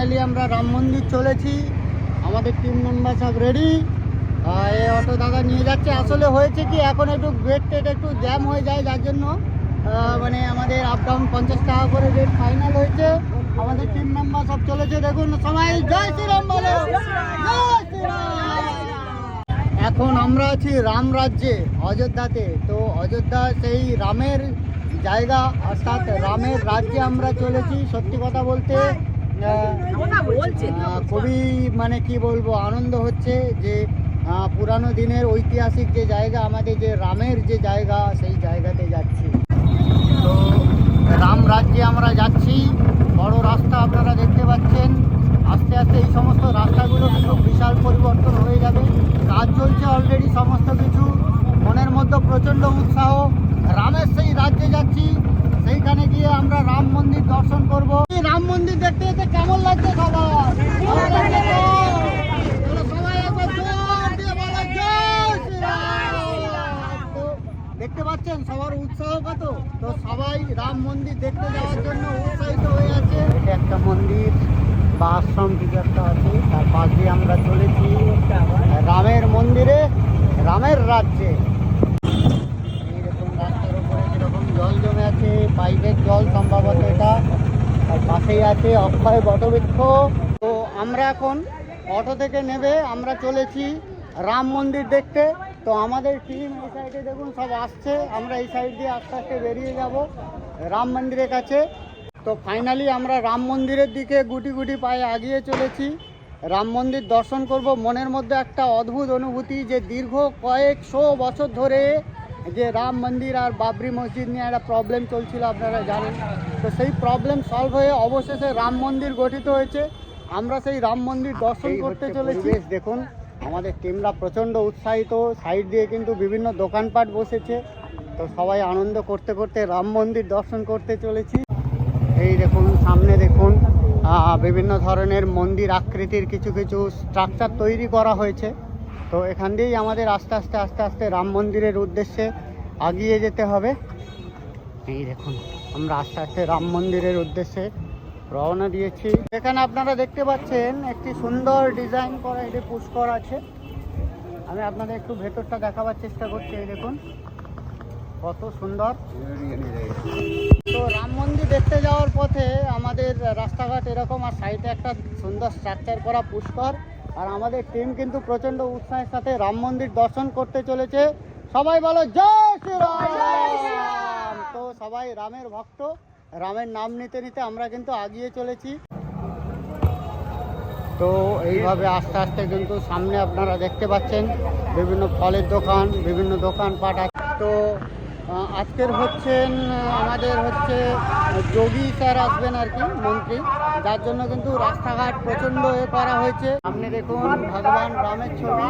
Finally আমরা রাম মন্দির চলেছি। আমাদের টিম মেম্বার সব রেডি এই অটো দাদা নিয়ে যাচ্ছে। আসলে হয়েছে কি, এখন একটু গেট টেট একটু জ্যাম হয়ে যায়, যার জন্য মানে আমাদের আপ ডাউন পঞ্চাশ টাকা করে রেট ফাইনাল হয়েছে। আমাদের টিম মেম্বার সব চলেছে। দেখুন সবাই, জয় শ্রীরাম বলো। এখন আমরা আছি রাম রাজ্যে, অযোধ্যাতে। তো অযোধ্যা সেই রামের জায়গা, অর্থাৎ রামের রাজ্যে আমরা চলেছি। সত্যি কথা বলতে খুবই মানে কি বলব, আনন্দ হচ্ছে যে পুরানো দিনের ঐতিহাসিক যে জায়গা আমাদের যে রামের যে জায়গা, সেই জায়গাতে যাচ্ছি। তো রাম রাজ্যে আমরা যাচ্ছি। বড় রাস্তা আপনারা দেখতে পাচ্ছেন। আস্তে আস্তে এই সমস্ত রাস্তাগুলো কিন্তু বিশাল পরিবর্তন হয়ে যাবে। কাজ চলছে অলরেডি সমস্ত কিছু। মনের মধ্যে প্রচণ্ড উৎসাহ। রামের সেই রাজ্যে যাচ্ছি। সেইখানে গিয়ে আমরা রাম মন্দির দর্শন করব। রাম মন্দির দেখতে যেতে কেমন লাগছে সবার? দেখতে পাচ্ছেন সবার উৎসাহ কত? তো সবাই রাম মন্দির দেখতে যাওয়ার জন্য উৎসাহিত হয়ে আছে। এটা একটা মন্দির বা আশ্রম কিছু একটা আছে, তার পাশ দিয়ে আমরা চলেছি। রামের মন্দিরে, রামের রাজ্যে। জল জমে আছে, পাইপের জল সম্ভবত এটা। আর পাশেই আছে অক্ষয় বটবৃক্ষ। তো আমরা এখন অটো থেকে নেবে, আমরা চলেছি রাম মন্দির দেখতে। তো আমাদের টিম এই সাইডে দেখুন, সব আসছে। আমরা এই সাইড দিয়ে আস্তে আস্তে বেরিয়ে যাব রাম মন্দিরের কাছে। তো ফাইনালি আমরা রাম মন্দিরের দিকে গুটি গুটি পায়ে আগিয়ে চলেছি। রাম মন্দির দর্শন করব। মনের মধ্যে একটা অদ্ভুত অনুভূতি যে দীর্ঘ কয়েকশো বছর ধরে যে রাম মন্দির আর বাবরি মসজিদ নিয়ে একটা প্রবলেম চলছিল আপনারা জানেন। তো সেই প্রবলেম সলভ হয়ে অবশেষে রাম মন্দির গঠিত হয়েছে। আমরা সেই রাম মন্দির দর্শন করতে চলেছি। দেখুন আমাদের টিমরা প্রচণ্ড উৎসাহিত। সাইড দিয়ে কিন্তু বিভিন্ন দোকানপাট বসেছে। তো সবাই আনন্দ করতে করতে রাম মন্দির দর্শন করতে চলেছি। এই দেখুন সামনে দেখুন বিভিন্ন ধরনের মন্দির আকৃতির কিছু কিছু স্ট্রাকচার তৈরি করা হয়েছে। তো এখান দিয়েই আমাদের আস্তে আস্তে আস্তে আস্তে রাম মন্দিরের উদ্দেশ্যে আগিয়ে যেতে হবে। এই দেখুন, আমরা আস্তে আস্তে রাম মন্দিরের উদ্দেশ্যে রওনা দিয়েছি। এখানে আপনারা দেখতে পাচ্ছেন একটি সুন্দর ডিজাইন করা এটি পুষ্কর আছে। আমি আপনাদের একটু ভেতরটা দেখাবার চেষ্টা করছি, এই দেখুন। কত সুন্দর। তো রাম মন্দির দেখতে যাওয়ার পথে আমাদের রাস্তাঘাট এরকম আর সাইডে একটা সুন্দর স্ট্রাকচার করা পুষ্কর। আর আমাদের টিম কিন্তু প্রচণ্ড উৎসাহের সাথে রাম মন্দির দর্শন করতে চলেছে। সবাই বলো জয় শ্রীরাম তো সবাই রামের ভক্ত রামের নাম নিতে নিতে আমরা কিন্তু আগিয়ে চলেছি। তো এইভাবে আস্তে আস্তে কিন্তু সামনে আপনারা দেখতে পাচ্ছেন বিভিন্ন ফলের দোকান বিভিন্ন দোকানপাট আছে। তো আজকের হচ্ছেন আমাদের হচ্ছে যোগী স্যার আসবেন আর কি মন্ত্রী। যার জন্য কিন্তু রাস্তাঘাট প্রচণ্ড এ করা হয়েছে। আপনি দেখুন ভগবান রামের ছবি।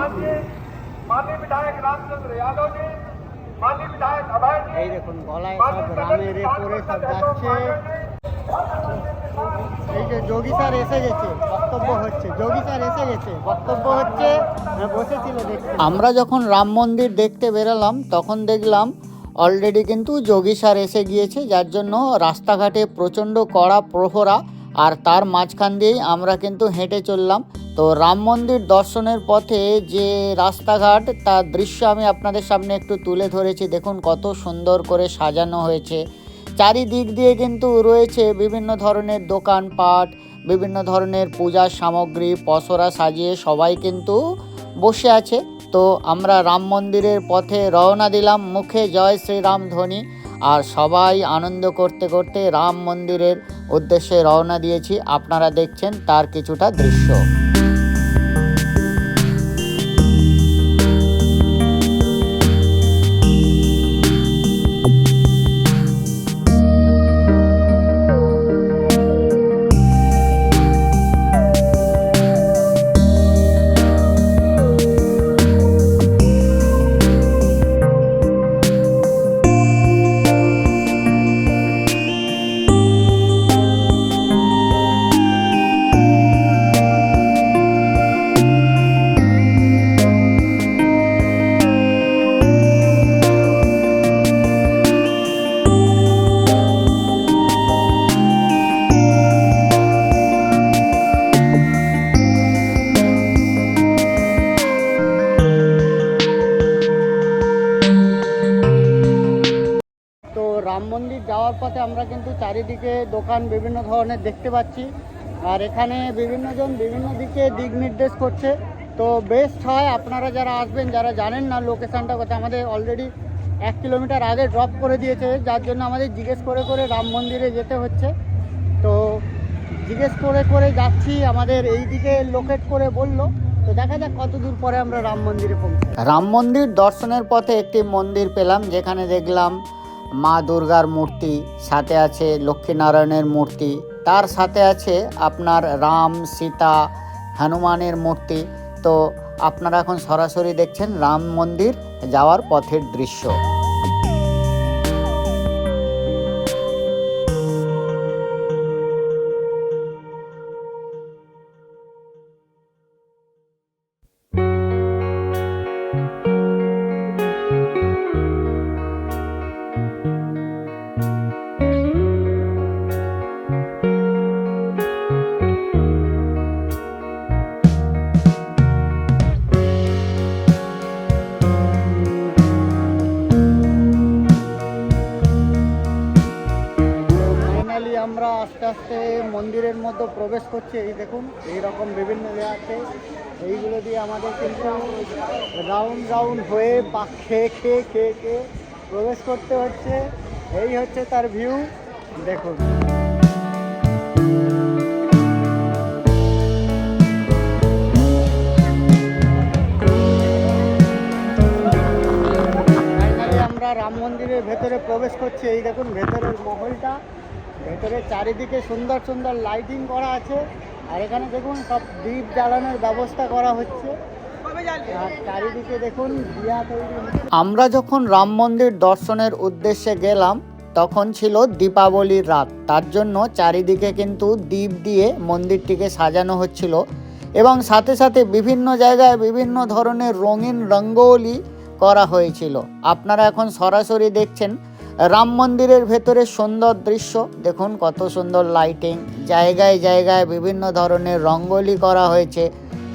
এই দেখুন গলায় সব রামের এ করে সব যাচ্ছে। এই যে যোগী স্যার এসে গেছে বক্তব্য হচ্ছে। যোগী স্যার এসে গেছে বক্তব্য হচ্ছে আমরা যখন রাম মন্দির দেখতে বেরোলাম তখন দেখলাম অলরেডি কিন্তু যোগী স্যার এসে গিয়েছে, যার জন্য রাস্তাঘাটে প্রচণ্ড কড়া প্রহরা আর তার মাঝখান দিয়েই আমরা কিন্তু হেঁটে চললাম। তো রাম মন্দির দর্শনের পথে যে রাস্তাঘাট, তার দৃশ্য আমি আপনাদের সামনে একটু তুলে ধরেছি। দেখুন কত সুন্দর করে সাজানো হয়েছে। চারিদিক দিয়ে কিন্তু রয়েছে বিভিন্ন ধরনের দোকানপাট, বিভিন্ন ধরনের পূজার সামগ্রী, পসরা সাজিয়ে সবাই কিন্তু বসে আছে। তো আমরা রাম মন্দিরের পথে রওনা দিলাম। মুখে জয় শ্রীরাম ধ্বনি। আর সবাই আনন্দ করতে করতে রাম মন্দিরের উদ্দেশ্যে রওনা দিয়েছি। আপনারা দেখছেন তার কিছুটা দৃশ্য। যাওয়ার পথে আমরা কিন্তু চারিদিকে দোকান বিভিন্ন ধরনের দেখতে পাচ্ছি। আর এখানে বিভিন্নজন বিভিন্ন দিকে দিক নির্দেশ করছে। তো বেস্ট হয় আপনারা যারা আসবেন, যারা জানেন না লোকেশানটা কথা, আমাদের অলরেডি এক কিলোমিটার আগে ড্রপ করে দিয়েছে। যার জন্য আমাদের জিজ্ঞেস করে করে রাম মন্দিরে যেতে হচ্ছে। তো জিজ্ঞেস করে করে যাচ্ছি, আমাদের এই দিকে লোকেট করে বলল। তো দেখা যাক কত দূর পরে আমরা রাম মন্দিরে পৌঁছি রাম মন্দির দর্শনের পথে একটি মন্দির পেলাম, যেখানে দেখলাম মা দুর্গার মূর্তি, সাথে আছে লক্ষ্মীনারায়ণের মূর্তি, তার সাথে আছে আপনার রাম, সীতা, হনুমানের মূর্তি। তো আপনারা এখন সরাসরি দেখছেন রাম মন্দির যাওয়ার পথের দৃশ্য। আস্তে মন্দিরের মধ্যে প্রবেশ করছে। এই দেখুন এই রকম বিভিন্ন আছে। এইগুলো দিয়ে আমাদের কিন্তু রাউন্ড রাউন্ড হয়ে পা খেয়ে খেয়ে খেয়ে খেয়ে প্রবেশ করতে হচ্ছে। এই হচ্ছে তার ভিউ দেখুন। আমরা রাম মন্দিরের ভেতরে প্রবেশ করছি। এই দেখুন, ভেতরের মহলটা। ভেতরে চারিদিকে সুন্দর সুন্দর লাইটিং করা আছে। আর এখানে দেখুন, সব দ্বীপ জ্বালানোর ব্যবস্থা করা হচ্ছে। চারিদিকে দেখুন আমরা যখন রাম মন্দির দর্শনের উদ্দেশ্যে গেলাম, তখন ছিল দীপাবলির রাত। তার জন্য চারিদিকে কিন্তু দ্বীপ দিয়ে মন্দিরটিকে সাজানো হচ্ছিল। এবং সাথে সাথে বিভিন্ন জায়গায় বিভিন্ন ধরনের রঙিন রঙ্গোলি করা হয়েছিল। আপনারা এখন সরাসরি দেখছেন রাম মন্দিরের ভেতরে সুন্দর দৃশ্য। দেখুন কত সুন্দর লাইটিং জায়গায় জায়গায় বিভিন্ন ধরনের রঙ্গোলি করা হয়েছে।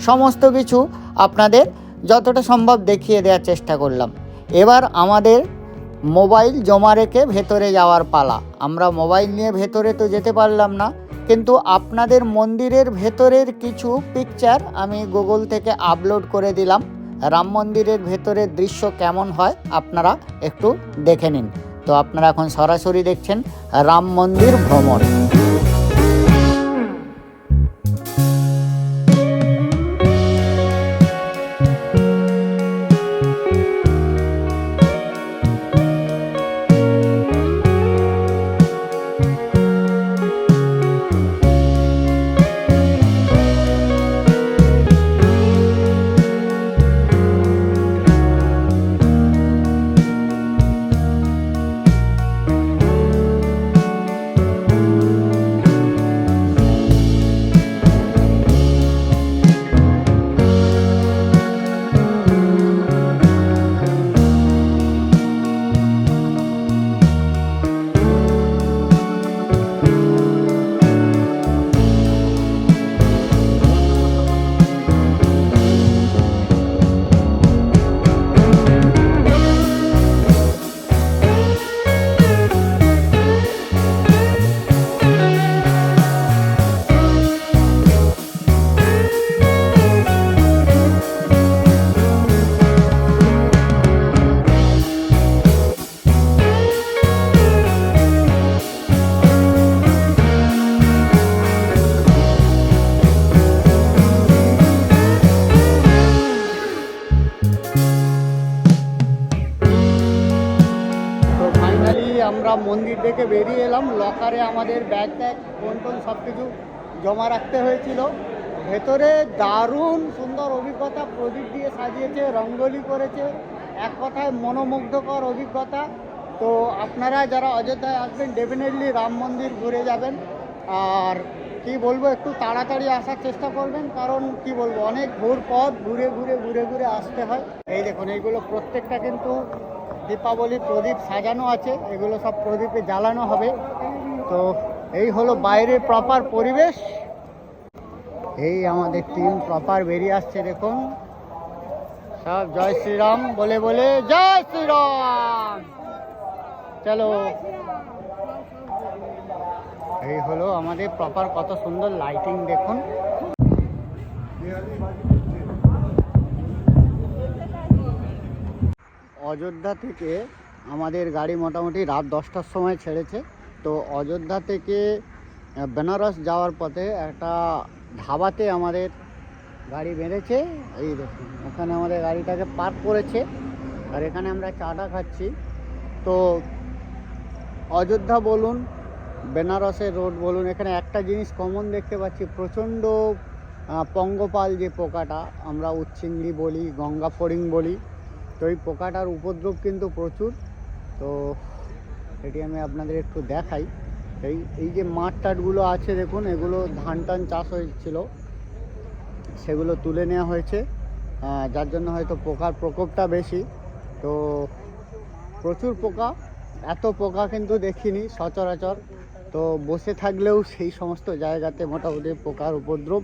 সমস্ত কিছু আপনাদের যতটা সম্ভব দেখিয়ে দেওয়ার চেষ্টা করলাম। এবার আমাদের মোবাইল জমা রেখে ভেতরে যাওয়ার পালা। আমরা মোবাইল নিয়ে ভেতরে তো যেতে পারলাম না, কিন্তু আপনাদের মন্দিরের ভেতরের কিছু পিকচার আমি গুগল থেকে আপলোড করে দিলাম। রাম মন্দিরের ভেতরের দৃশ্য কেমন হয় আপনারা একটু দেখে নিন। তো আপনারা এখন সরাসরি দেখছেন রাম মন্দির ভ্রমণ। থেকে বেরিয়ে এলাম, লকারে আমাদের ব্যাগ ট্যাগ ফোন টোন সব কিছু জমা রাখতে হয়েছিল। ভেতরে দারুণ সুন্দর অভিজ্ঞতা, প্রদীপ দিয়ে সাজিয়েছে, রঙ্গোলি করেছে। এক কথায় মনোমুগ্ধকর অভিজ্ঞতা। তো আপনারা যারা অযোধ্যায় আসবেন ডেফিনেটলি রাম মন্দির ঘুরে যাবেন। আর কি বলব, একটু তাড়াতাড়ি আসার চেষ্টা করবেন, কারণ কি বলব, অনেক ঘুর পথ ঘুরে ঘুরে ঘুরে ঘুরে আসতে হয়। এই দেখুন, এইগুলো প্রত্যেকটা কিন্তু দীপাবলি প্রদীপ সাজানো আছে, এগুলো সব প্রদীপে জ্বালানো হবে। তো এই হলো বাইরের প্রপার পরিবেশ। এই আমাদের টিম প্রপার বেরিয়ে আসছে, দেখুন। সব জয় শ্রীরাম, বলে বলে জয় শ্রীরাম। চলো। এই হলো আমাদের প্রপার কত সুন্দর লাইটিং দেখুন। অযোধ্যা থেকে আমাদের গাড়ি মোটামুটি রাত দশটার সময় ছেড়েছে। তো অযোধ্যা থেকে বেনারস যাওয়ার পথে একটা ধাবাতে আমাদের গাড়ি বেঁধেছে। এই দেখুন, ওখানে আমাদের গাড়িটাকে পার্ক করেছে। আর এখানে আমরা চাটা খাচ্ছি। তো অযোধ্যা বলুন, বেনারসের রোড বলুন, এখানে একটা জিনিস কমন দেখতে পাচ্ছি, প্রচণ্ড পঙ্গপাল যে পোকাটা, আমরা উচ্ছিঙ্গি বলি, গঙ্গা ফড়িং বলি। তো এই পোকাটার উপদ্রব কিন্তু প্রচুর। তো এটি আমি আপনাদের একটু দেখাই। এই এই যে মাঠ টাটগুলো আছে দেখুন, এগুলো ধান টান চাষ হয়েছিল। সেগুলো তুলে নেওয়া হয়েছে। যার জন্য হয়তো পোকার প্রকোপটা বেশি। তো প্রচুর পোকা, এত পোকা কিন্তু দেখিনি সচরাচর। তো বসে থাকলেও সেই সমস্ত জায়গাতে মোটামুটি পোকার উপদ্রব।